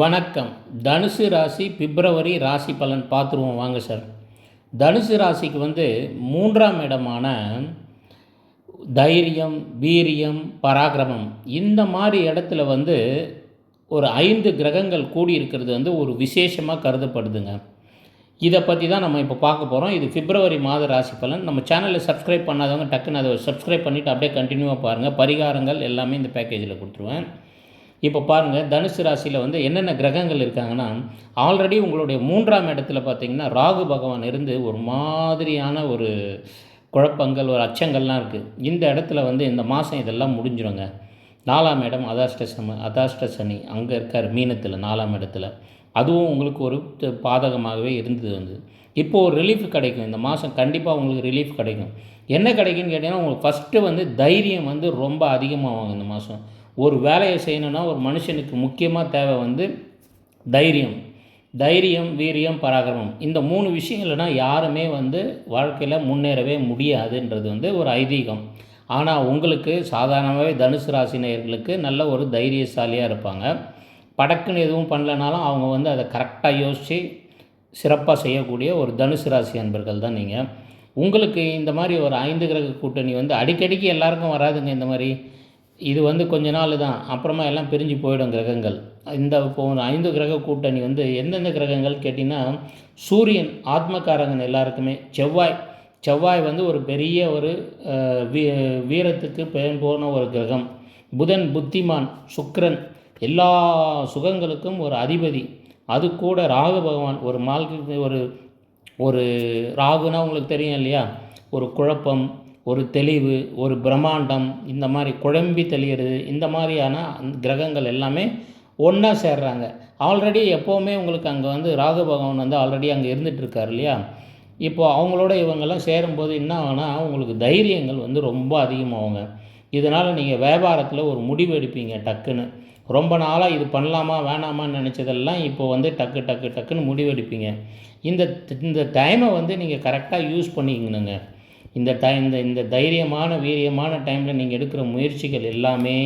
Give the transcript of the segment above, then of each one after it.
வணக்கம். தனுசு ராசி பிப்ரவரி ராசி பலன் பார்த்துருவோம். வாங்க சார். தனுசு ராசிக்கு வந்து மூன்றாம் இடமான தைரியம் வீரியம் பராக்கிரமம் இந்த மாதிரி இடத்துல வந்து ஒரு ஐந்து கிரகங்கள் கூடி இருக்கிறது வந்து ஒரு விசேஷமாக கருதப்படுதுங்க. இதை பற்றி தான் நம்ம இப்போ பார்க்க போகிறோம் இது பிப்ரவரி மாத ராசி பலன். நம்ம சேனலில் சப்ஸ்கிரைப் பண்ணாதவங்க டக்குன்னு அதை சப்ஸ்கிரைப் பண்ணிவிட்டு அப்படியே கண்டினியூவாக பாருங்கள் பரிகாரங்கள் எல்லாமே இந்த பேக்கேஜில் கொடுத்துருவேன். இப்போ பாருங்கள் தனுசு ராசியில் வந்து என்னென்ன கிரகங்கள் இருக்காங்கன்னா ஆல்ரெடி உங்களுடைய மூன்றாம் இடத்துல பார்த்தீங்கன்னா ராகு பகவான் இருந்து ஒரு மாதிரியான ஒரு குழப்பங்கள் ஒரு அச்சங்கள்லாம் இருக்குது இந்த இடத்துல வந்து இந்த மாதம் இதெல்லாம் முடிஞ்சிருங்க. நாலாம் இடம் அதாஷ்டசம அதாஷ்டசனி அதாஷ்ட சனி அங்கே இருக்கார் மீனத்தில் நாலாம் இடத்துல. அதுவும் உங்களுக்கு ஒரு பாதகமாகவே இருந்தது வந்து. இப்போது ஒரு ரிலீஃப் கிடைக்கும். இந்த மாதம் கண்டிப்பாக உங்களுக்கு ரிலீஃப் கிடைக்கும். என்ன கிடைக்குன்னு கேட்டிங்கன்னா உங்களுக்கு ஃபஸ்ட்டு வந்து தைரியம் வந்து ரொம்ப அதிகமாகும் இந்த மாதம் ஒரு வேலையை செய்யணும்னா ஒரு மனுஷனுக்கு முக்கியமாக தேவை வந்து தைரியம். தைரியம் வீரியம் பராக்கிரமம். இந்த மூணு விஷயங்கள்னா யாருமே வந்து வாழ்க்கையில் முன்னேறவே முடியாதுன்றது வந்து ஒரு ஐதீகம். ஆனால் உங்களுக்கு சாதாரணமாகவே தனுசு ராசினியர்களுக்கு நல்ல ஒரு தைரியசாலியாக இருப்பாங்க. படக்குன்னு எதுவும் பண்ணலனாலும் அவங்க வந்து அதை கரெக்டாக யோசித்து சிறப்பாக செய்யக்கூடிய ஒரு தனுசு ராசி அன்பர்கள் தான் நீங்கள் உங்களுக்கு இந்த மாதிரி ஒரு ஐந்து கிரக கூட்டணி வந்து அடிக்கடிக்கு எல்லாருக்கும் வராதுங்க இந்த மாதிரி? இது வந்து கொஞ்ச நாள் தான். அப்புறமா எல்லாம் பிரிஞ்சு போயிடும் கிரகங்கள். இந்த போன ஐந்து கிரக கூட்டணி வந்து எந்தெந்த கிரகங்கள் கேட்டிங்கன்னா சூரியன் ஆத்மகாரகன் எல்லாருக்குமே செவ்வாய். செவ்வாய் வந்து ஒரு பெரிய ஒரு வீ வீரத்துக்கு பெயர் போன ஒரு கிரகம். புதன் புத்திமான் சுக்ரன் எல்லா சுகங்களுக்கும் ஒரு அதிபதி. அது கூட ராகு பகவான். ஒரு மால்க்கு ஒரு ஒரு ராகுனா உங்களுக்கு தெரியும் இல்லையா? ஒரு குழப்பம் ஒரு தெளிவு ஒரு பிரம்மாண்டம் இந்த மாதிரி குழம்பி தெளிகிறது இந்த மாதிரியான அந்த கிரகங்கள் எல்லாமே ஒன்றா சேர்றாங்க. ஆல்ரெடி எப்போவுமே உங்களுக்கு அங்கே வந்து ராகு பகவான் வந்து ஆல்ரெடி அங்கே இருந்துகிட்ருக்கார் இல்லையா? இப்போது அவங்களோட இவங்கெல்லாம் சேரும்போது என்ன ஆகுனா உங்களுக்கு தைரியங்கள் வந்து ரொம்ப அதிகமாகுங்க. இதனால் நீங்கள் வியாபாரத்தில் ஒரு முடிவு எடுப்பீங்க டக்குன்னு. ரொம்ப நாளாக இது பண்ணலாமா வேணாமான்னு நினச்சதெல்லாம் இப்போ வந்து டக்கு டக்கு டக்குன்னு முடிவெடுப்பீங்க இந்த இந்த டைமை வந்து நீங்கள் கரெக்டாக யூஸ் பண்ணிக்கணுங்க. இந்த த இந்த இந்த தைரியமான வீரியமான டைமில் நீங்கள் எடுக்கிற முயற்சிகள் எல்லாமே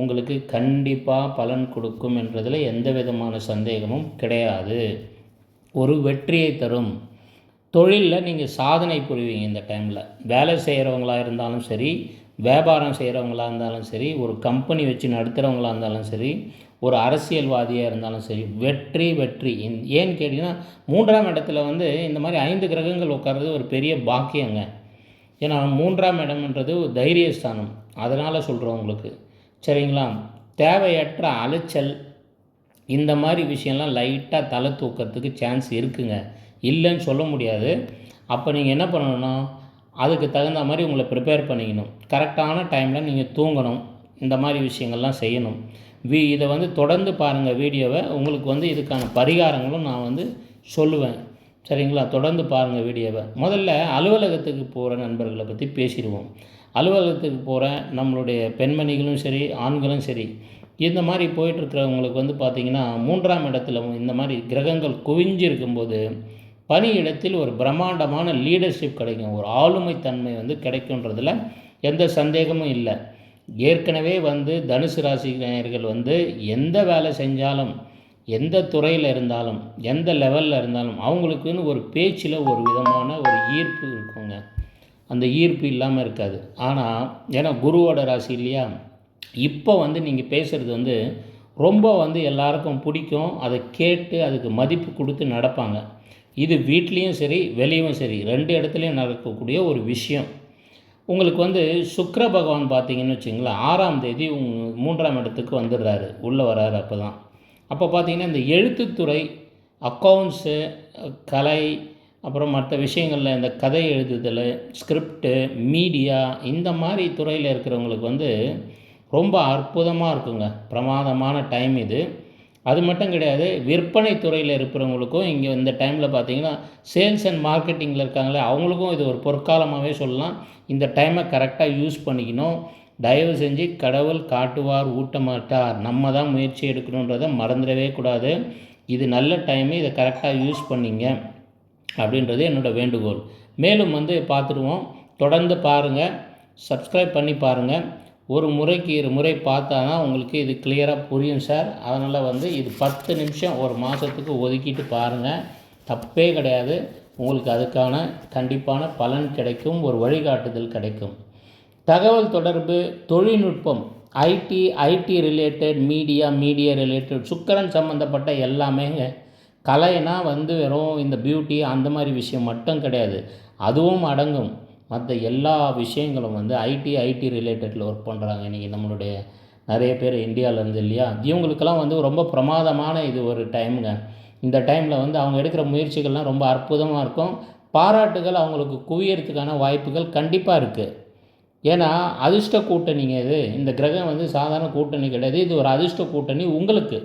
உங்களுக்கு கண்டிப்பாக பலன் கொடுக்கும் என்றதில் எந்த விதமான சந்தேகமும் கிடையாது. ஒரு வெற்றியை தரும். தொழிலில் நீங்கள் சாதனை புரிவீங்க இந்த டைமில் வேலை செய்கிறவங்களாக இருந்தாலும் சரி வியாபாரம் செய்கிறவங்களா இருந்தாலும் சரி ஒரு கம்பெனி வச்சு நடத்துகிறவங்களாக இருந்தாலும் சரி ஒரு அரசியல்வாதியாக இருந்தாலும் சரி வெற்றி வெற்றி. ஏன்னு கேட்டிங்கன்னா மூன்றாம் இடத்துல வந்து இந்த மாதிரி ஐந்து கிரகங்கள் உட்கார்றது ஒரு பெரிய பாக்கியங்க. ஏன்னா மூன்றாம் இடம்ன்றது தைரியஸ்தானம். அதனால் சொல்கிறோம் உங்களுக்கு. சரிங்களா? தேவையற்ற அலைச்சல் இந்த மாதிரி விஷயம்லாம் லைட்டாக தலை தூக்கிறதுக்கு சான்ஸ் இருக்குங்க. இல்லைன்னு சொல்ல முடியாது. அப்போ நீங்கள் என்ன பண்ணணும்னா அதுக்கு தகுந்த மாதிரி உங்களை ப்ரிப்பேர் பண்ணிக்கணும். கரெக்டான டைமில் நீங்கள் தூங்கணும். இந்த மாதிரி விஷயங்கள்லாம் செய்யணும். வீ இதை வந்து தொடர்ந்து பாருங்கள் வீடியோவை. உங்களுக்கு வந்து இதுக்கான பரிகாரங்களும் நான் வந்து சொல்லுவேன். சரிங்களா? தொடர்ந்து பாருங்கள் வீடியோவை. முதல்ல அலுவலகத்துக்கு போகிற நண்பர்களை பற்றி பேசிடுவோம். அலுவலகத்துக்கு போகிற நம்மளுடைய பெண்மணிகளும் சரி ஆண்களும் சரி இந்த மாதிரி போயிட்டுருக்கிறவங்களுக்கு வந்து பார்த்திங்கன்னா மூன்றாம் இடத்துல இந்த மாதிரி கிரகங்கள் குவிஞ்சு இருக்கும்போது பணியிடத்தில் ஒரு பிரம்மாண்டமான லீடர்ஷிப் கிடைக்கும். ஒரு ஆளுமை தன்மை வந்து கிடைக்குன்றதில் எந்த சந்தேகமும் இல்லை. ஏற்கனவே வந்து தனுசு ராசி நேயர்கள் வந்து எந்த வேலை செஞ்சாலும் எந்த துறையில் இருந்தாலும் எந்த லெவலில் இருந்தாலும் அவங்களுக்குன்னு ஒரு பேச்சில் ஒரு விதமான ஒரு ஈர்ப்பு இருக்குங்க. அந்த ஈர்ப்பு இல்லாமல் இருக்காது. ஆனால் ஏன்னா குருவோட ராசி இல்லையா? இப்போ வந்து நீங்கள் பேசுகிறது வந்து ரொம்ப வந்து எல்லாருக்கும் பிடிக்கும். அதை கேட்டு அதுக்கு மதிப்பு கொடுத்து நடப்பாங்க. இது வீட்லேயும் சரி வெளியும் சரி ரெண்டு இடத்துலையும் நடக்கக்கூடிய ஒரு விஷயம். உங்களுக்கு வந்து சுக்கர பகவான் பார்த்தீங்கன்னு வச்சுங்களேன் ஆறாம் தேதி மூன்றாம் இடத்துக்கு வந்துடுறாரு. உள்ளே வர்றாரு அப்போ தான் அப்போ பார்த்தீங்கன்னா இந்த எழுத்துத்துறை அக்கௌண்ட்ஸு கலை அப்புறம் மற்ற விஷயங்களில் இந்த கதை எழுதுதல் ஸ்கிரிப்டு மீடியா இந்த மாதிரி துறையில் இருக்கிறவங்களுக்கு வந்து ரொம்ப அற்புதமாக இருக்குங்க. பிரமாதமான டைம் இது. அது மட்டும் கிடையாது விற்பனை துறையில் இருக்கிறவங்களுக்கும் இங்கே இந்த டைமில் பார்த்தீங்கன்னா சேல்ஸ் அண்ட் மார்க்கெட்டிங்கில் இருக்காங்களே அவங்களுக்கும் இது ஒரு பொற்காலமாகவே சொல்லலாம். இந்த டைமை கரெக்டாக யூஸ் பண்ணிக்கணும். தயவு செஞ்சு கடவுள் காட்டுவார் ஊட்ட மாட்டார் நம்ம தான் முயற்சி எடுக்கணுன்றதை மறந்துடவே கூடாது. இது நல்ல டைமு இதை கரெக்டாக யூஸ் பண்ணிங்க அப்படின்றது என்னோடய வேண்டுகோள். மேலும் வந்து பார்த்துருவோம் தொடர்ந்து பாருங்கள் சப்ஸ்கிரைப் பண்ணி பாருங்கள் ஒரு முறைக்கு இரு முறை பார்த்தா தான் உங்களுக்கு இது கிளியராக புரியும் சார் அதனால் வந்து இது பத்து நிமிஷம் ஒரு மாதத்துக்கு ஒதுக்கிட்டு பாருங்கள் தப்பே கிடையாது. உங்களுக்கு அதுக்கான கண்டிப்பான பலன் கிடைக்கும். ஒரு வழிகாட்டுதல் கிடைக்கும். தகவல் தொடர்பு தொழில்நுட்பம் IT IT related media media related சுக்கரன் சம்மந்தப்பட்ட எல்லாமேங்க கலைனா வந்து வெறும் இந்த பியூட்டி அந்த மாதிரி விஷயம் மட்டும் கிடையாது. அதுவும் அடங்கும். மற்ற எல்லா விஷயங்களும் வந்து ஐடி ஐடி ரிலேட்டடில் ஒர்க் பண்ணுறாங்க இன்றைக்கி நம்மளுடைய நிறைய பேர் இந்தியாவிலேருந்து இல்லையா? இவங்களுக்கெல்லாம் வந்து ரொம்ப பிரமாதமான இது ஒரு டைமுங்க இந்த டைமில் வந்து அவங்க எடுக்கிற முயற்சிகள்லாம் ரொம்ப அற்புதமாக இருக்கும். பாராட்டுகள் அவங்களுக்கு குவியறதுக்கான வாய்ப்புகள் கண்டிப்பாக இருக்குது ஏன்னா அதிர்ஷ்ட கூட்டணிங்க இது. இந்த கிரகம் வந்து சாதாரண கூட்டணி கிடையாது. இது ஒரு அதிர்ஷ்ட கூட்டணி உங்களுக்கு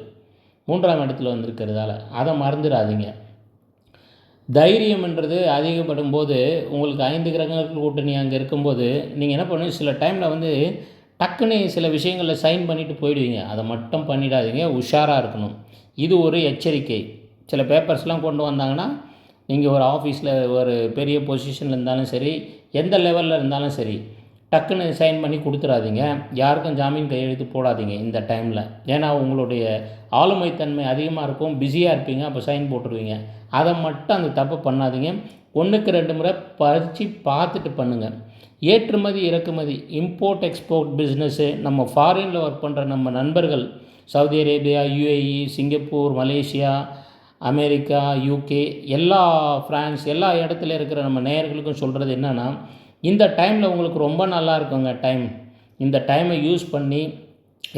மூன்றாம் இடத்துல வந்திருக்கிறதால. அதை மறந்துடாதீங்க. தைரியம்ன்றது அதிகப்படும் போது உங்களுக்கு ஐந்து கிரகங்கள் கூட்டணி அங்கே இருக்கும்போது நீங்கள் என்ன பண்ணுவீங்க சில டைமில் வந்து டக்குன்னு சில விஷயங்களில் சைன் பண்ணிவிட்டு போயிடுவீங்க. அதை மட்டும் பண்ணிடாதீங்க. உஷாராக இருக்கணும். இது ஒரு எச்சரிக்கை. சில பேப்பர்ஸ்லாம் கொண்டு வந்தாங்கன்னா நீங்கள் ஒரு ஆஃபீஸில் ஒரு பெரிய பொசிஷனில் இருந்தாலும் சரி எந்த லெவலில் இருந்தாலும் சரி டக்குன்னு சைன் பண்ணி கொடுத்துறாதீங்க. யாருக்கும் ஜாமீன் கையெழுத்து போடாதீங்க இந்த டைமில். ஏன்னா உங்களுடைய ஆளுமைத்தன்மை அதிகமாக இருக்கும். பிஸியாக இருப்பீங்க அப்போ சைன் போட்டுருவீங்க. அதை மட்டும் அந்த தப்பை பண்ணாதீங்க. ஒன்றுக்கு ரெண்டு முறை பறித்து பார்த்துட்டு பண்ணுங்கள் ஏற்றுமதி இறக்குமதி இம்போர்ட் எக்ஸ்போர்ட் பிஸ்னஸ்ஸு நம்ம ஃபாரினில் ஒர்க் பண்ணுற நம்ம நண்பர்கள் Saudi Arabia UAE Singapore Malaysia America UK எல்லா ஃப்ரான்ஸ் எல்லா இடத்துல இருக்கிற நம்ம நேயர்களுக்கும் சொல்கிறது என்னென்னா இந்த டைமில் உங்களுக்கு ரொம்ப நல்லா இருக்குங்க டைம். இந்த டைமை யூஸ் பண்ணி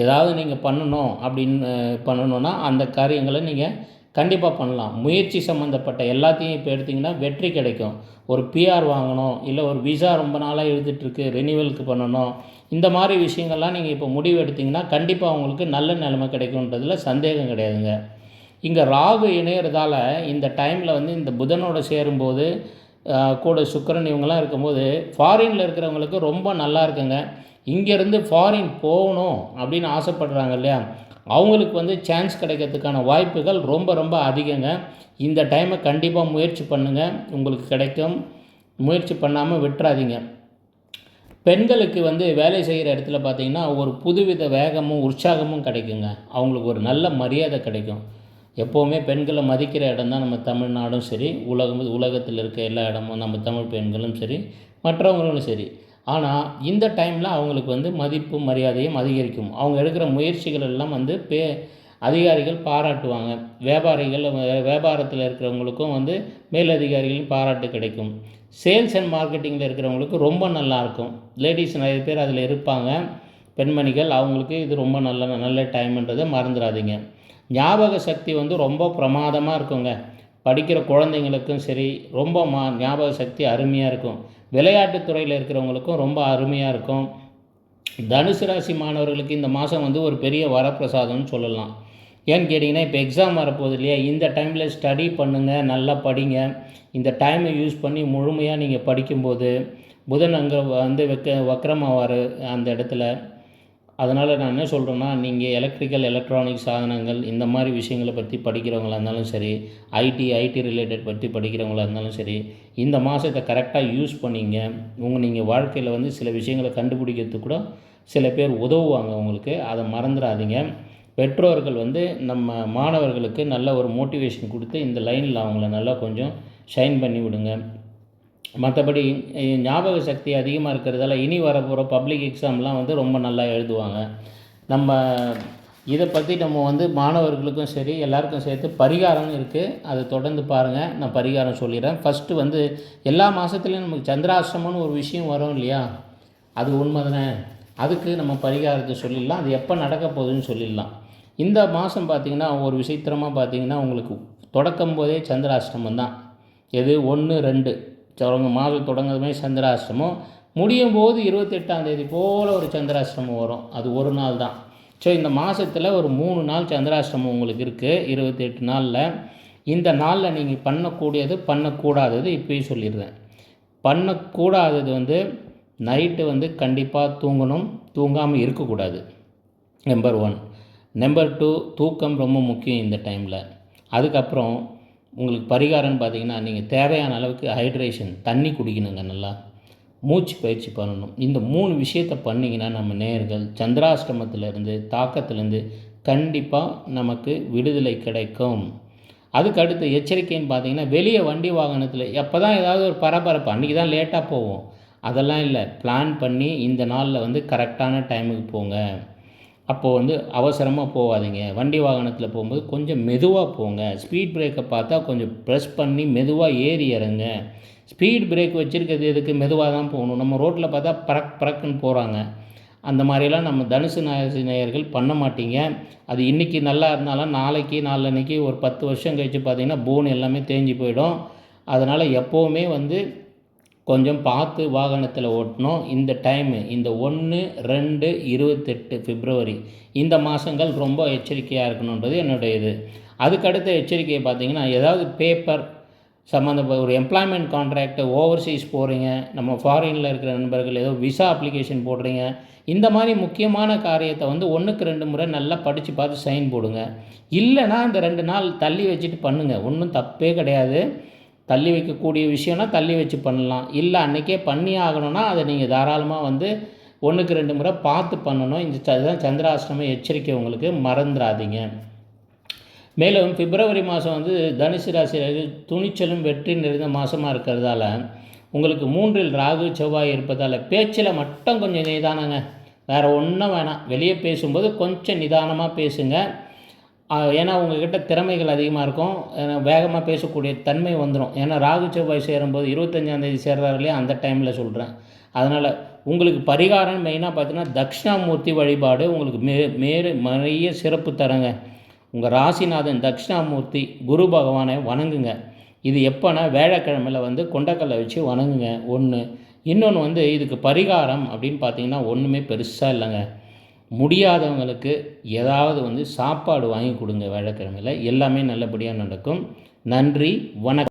ஏதாவது நீங்கள் பண்ணணும் அப்படின்னு பண்ணணுன்னா அந்த காரியங்களை நீங்கள் கண்டிப்பாக பண்ணலாம். முயற்சி சம்மந்தப்பட்ட எல்லாத்தையும் இப்போ எடுத்திங்கன்னா வெற்றி கிடைக்கும். ஒரு பிஆர் வாங்கணும் இல்லை ஒரு விசா ரொம்ப நாளாக எழுதிட்டுருக்கு ரெனிவலுக்கு பண்ணணும். இந்த மாதிரி விஷயங்கள்லாம் நீங்கள் இப்போ முடிவு எடுத்திங்கன்னா கண்டிப்பாக உங்களுக்கு நல்ல நிலைமை கிடைக்குன்றதில் சந்தேகம் கிடையாதுங்க. இங்கே ராகு இணையிறதால இந்த டைமில் வந்து இந்த புதனோட சேரும்போது கூட சுக்கரன் இவங்கெல்லாம் இருக்கும்போது ஃபாரினில் இருக்கிறவங்களுக்கு ரொம்ப நல்லா இருக்குங்க. இங்கேருந்து ஃபாரின் போகணும் அப்படின்னு ஆசைப்படுறாங்க இல்லையா? அவங்களுக்கு வந்து சான்ஸ் கிடைக்கிறதுக்கான வாய்ப்புகள் ரொம்ப ரொம்ப அதிகங்க. இந்த டைமை கண்டிப்பாக முயற்சி பண்ணுங்கள் உங்களுக்கு கிடைக்கும். முயற்சி பண்ணாமல் விட்டுறாதீங்க. பெண்களுக்கு வந்து வேலை செய்கிற இடத்துல பார்த்திங்கன்னா ஒரு புதுவித வேகமும் உற்சாகமும் கிடைக்குங்க. அவங்களுக்கு ஒரு நல்ல மரியாதை கிடைக்கும். எப்போவுமே பெண்களை மதிக்கிற இடம் தான் நம்ம தமிழ்நாடும் சரி உலகம் உலகத்தில் இருக்க எல்லா இடமும் நம்ம தமிழ் பெண்களும் சரி மற்றவங்களும் சரி. ஆனால் இந்த டைமில் அவங்களுக்கு வந்து மதிப்பு மரியாதையும் அதிகரிக்கும். அவங்க எடுக்கிற முயற்சிகள் எல்லாம் வந்து பே அதிகாரிகள் பாராட்டுவாங்க. வியாபாரிகள் வியாபாரத்தில் இருக்கிறவங்களுக்கும் வந்து மேலதிகாரிகளும் பாராட்டு கிடைக்கும். சேல்ஸ் அண்ட் மார்க்கெட்டிங்கில் இருக்கிறவங்களுக்கு ரொம்ப நல்லாயிருக்கும் லேடிஸ் நிறைய பேர் அதில் இருப்பாங்க. பெண்மணிகள் அவங்களுக்கு இது ரொம்ப நல்ல நல்ல டைம்ன்றதை மறந்துடாதீங்க ஞாபக சக்தி வந்து ரொம்ப பிரமாதமாக இருக்குங்க. படிக்கிற குழந்தைங்களுக்கும் சரி ரொம்ப மா ஞாபக சக்தி அருமையாக இருக்கும். விளையாட்டுத்துறையில் இருக்கிறவங்களுக்கும் ரொம்ப அருமையாக இருக்கும். தனுசு ராசி மாணவர்களுக்கு இந்த மாதம் வந்து ஒரு பெரிய வரப்பிரசாதம்னு சொல்லலாம். ஏன்னு கேட்டிங்கன்னா இப்போ எக்ஸாம் வரப்போகுது இல்லையா? இந்த டைமில் ஸ்டடி பண்ணுங்கள் நல்லா படிங்க. இந்த டைமை யூஸ் பண்ணி முழுமையாக நீங்கள் படிக்கும்போது புதன் அங்கே வந்து வெக்க வக்கரமாவார் அந்த இடத்துல. அதனால் நான் என்ன சொல்கிறேன்னா நீங்கள் எலக்ட்ரிக்கல் எலக்ட்ரானிக் சாதனங்கள் இந்த மாதிரி விஷயங்களை பற்றி படிக்கிறவங்களா இருந்தாலும் சரி ஐடி ஐடி ரிலேட்டட் பற்றி படிக்கிறவங்களா இருந்தாலும் சரி இந்த மாதத்தை கரெக்டாக யூஸ் பண்ணிங்க. உங்கள் நீங்கள் வாழ்க்கையில் வந்து சில விஷயங்களை கண்டுபிடிக்கிறதுக்கு கூட சில பேர் உதவுவாங்க உங்களுக்கு. அதை மறந்துடாதீங்க. பெற்றோர்கள் வந்து நம்ம மாணவர்களுக்கு நல்ல ஒரு மோட்டிவேஷன் கொடுத்து இந்த லைனில் அவங்கள நல்லா கொஞ்சம் ஷைன் பண்ணி விடுங்க. மற்றபடி ஞாபக சக்தி அதிகமாக இருக்கிறதால இனி வரப்போகிற பப்ளிக் எக்ஸாம்லாம் வந்து ரொம்ப நல்லா எழுதுவாங்க. நம்ம இதை பற்றி நம்ம வந்து மாணவர்களுக்கும் சரி எல்லாருக்கும் சேர்த்து பரிகாரம் இருக்குது அதை தொடர்ந்து பாருங்கள் நான் பரிகாரம் சொல்லிடுறேன். ஃபஸ்ட்டு வந்து எல்லா மாதத்துலேயும் நமக்கு சந்திராசிரமம்னு ஒரு விஷயம் வரும் இல்லையா? அது உண்மை தானே அதுக்கு நம்ம பரிகாரத்தை சொல்லிடலாம். அது எப்போ நடக்க போகுதுன்னு சொல்லிடலாம். இந்த மாதம் பார்த்திங்கன்னா ஒரு விசித்திரமாக பார்த்திங்கன்னா உங்களுக்கு தொடக்கம் போதே சந்திராஷ்டமம் தான். எது? ஒன்று ரெண்டு. தொடங்க மாதம் தொடங்குறதுமே சந்திராஷ்டமம். முடியும் போது இருபத்தெட்டாம் தேதி போல் ஒரு சந்திராஷ்டமம் வரும். அது ஒரு நாள் தான். ஸோ இந்த மாதத்தில் ஒரு மூணு நாள் சந்திராஷ்டமம் உங்களுக்கு இருக்குது இருபத்தெட்டு நாளில். இந்த நாளில் நீங்கள் பண்ணக்கூடியது பண்ணக்கூடாதது இப்போயும் சொல்லிடுறேன். பண்ணக்கூடாதது வந்து நைட்டு வந்து கண்டிப்பாக தூங்கணும். தூங்காமல் இருக்கக்கூடாது. Number one. நம்பர் டூ தூக்கம் ரொம்ப முக்கியம் இந்த டைமில். அதுக்கப்புறம் உங்களுக்கு பரிகாரம்னு பார்த்தீங்கன்னா நீங்கள் தேவையான அளவுக்கு ஹைட்ரேஷன் தண்ணி குடிக்கணுங்க நல்லா. மூச்சு பயிற்சி பண்ணணும். இந்த மூணு விஷயத்தை பண்ணிங்கன்னா நம்ம நேர்கள் சந்திராஷ்டமத்திலேருந்து தாக்கத்திலேருந்து கண்டிப்பாக நமக்கு விடுதலை கிடைக்கும். அதுக்கு அடுத்து எச்சரிக்கைன்னு பார்த்தீங்கன்னா வெளியே வண்டி வாகனத்தில் எப்போ தான் ஏதாவது ஒரு பரபரப்பு அன்றைக்கி தான் லேட்டாக போவோம். அதெல்லாம் இல்லை. பிளான் பண்ணி இந்த நாளில் வந்து கரெக்டான டைமுக்கு போங்க. அப்போது வந்து அவசரமாக போகாதீங்க. வண்டி வாகனத்தில் போகும்போது கொஞ்சம் மெதுவாக போங்க. ஸ்பீட் பிரேக்கை பார்த்தா கொஞ்சம் ப்ரெஸ் பண்ணி மெதுவாக ஏறி இறங்க. ஸ்பீட் பிரேக் வச்சுருக்கிறது எதுக்கு? மெதுவாக தான் போகணும். நம்ம ரோட்டில் பார்த்தா பறக் பறக்குன்னு போகிறாங்க அந்த மாதிரிலாம் நம்ம தனுசு நாயசி நேயர்கள் பண்ண மாட்டீங்க. அது இன்றைக்கி நல்லா இருந்தாலும் நாளைக்கு நாளன்னைக்கு ஒரு பத்து வருஷம் கழித்து பார்த்தீங்கன்னா போன் எல்லாமே தேஞ்சு போயிடும். அதனால் எப்போவுமே வந்து கொஞ்சம் பார்த்து வாகனத்தில் ஓட்டணும். இந்த டைமு இந்த ஒன்று ரெண்டு இருபத்தெட்டு பிப்ரவரி இந்த மாதங்கள் ரொம்ப எச்சரிக்கையாக இருக்கணுன்றது என்னுடைய இது அதுக்கடுத்த எச்சரிக்கையை பார்த்தீங்கன்னா ஏதாவது பேப்பர் சம்மந்த ஒரு எம்ப்ளாய்மெண்ட் கான்ட்ராக்ட் ஓவர்சீஸ் போகிறீங்க நம்ம ஃபாரினில் இருக்கிற நண்பர்கள் ஏதோ விசா அப்ளிகேஷன் போடுறீங்க இந்த மாதிரி முக்கியமான காரியத்தை வந்து ஒன்றுக்கு ரெண்டு முறை நல்லா படித்து பார்த்து சைன் போடுங்க. இல்லைன்னா அந்த ரெண்டு நாள் தள்ளி வச்சுட்டு பண்ணுங்கள் ஒன்றும் தப்பே கிடையாது. தள்ளி வைக்கக்கூடிய விஷயம்னா தள்ளி வச்சு பண்ணலாம். இல்லை அன்றைக்கே பண்ணி ஆகணும்னா அதை நீங்கள் தாராளமாக வந்து ஒன்றுக்கு ரெண்டு முறை பார்த்து பண்ணணும். இந்த அதுதான் சந்திராஷ்டமம் எச்சரிக்கை உங்களுக்கு. மறந்துடாதீங்க மேலும் பிப்ரவரி மாதம் வந்து தனுசு ராசி துணிச்சலும் வெற்றி நிறைந்த மாதமாக இருக்கிறதால உங்களுக்கு மூன்றில் ராகு செவ்வாய் இருப்பதால் பேச்சில் மட்டும் கொஞ்சம் நிதானங்க வேறு ஒன்றும் வேணாம். வெளியே பேசும்போது கொஞ்சம் நிதானமாக பேசுங்கள் ஏன்னா உங்கள்கிட்ட திறமைகள் அதிகமாக இருக்கும். வேகமாக பேசக்கூடிய தன்மை வந்துடும் ஏன்னா ராகு செவ்வாய் சேரும்போது இருபத்தஞ்சாந்தேதி சேர்றாரு இல்லையா? அந்த டைமில் சொல்கிறேன் அதனால் உங்களுக்கு பரிகாரம் மெயினாக பார்த்தீங்கன்னா தக்ஷணாமூர்த்தி வழிபாடு உங்களுக்கு மே மேறு நிறைய சிறப்பு தரங்க. உங்கள் ராசிநாதன் தக்ஷணாமூர்த்தி குரு பகவானை வணங்குங்க. இது எப்போனா வேழக்கிழமையில் வந்து கொண்டக்கல்லை வச்சு வணங்குங்க. ஒன்று இன்னொன்று வந்து இதுக்கு பரிகாரம் அப்படின்னு பார்த்தீங்கன்னா ஒன்றுமே பெருசாக இல்லைங்க. முடியாதவங்களுக்கு ஏதாவது வந்து சாப்பாடு வாங்கி கொடுங்க வேழக்கிழமையில் எல்லாமே நல்லபடியாக நடக்கும். நன்றி வணக்கம்.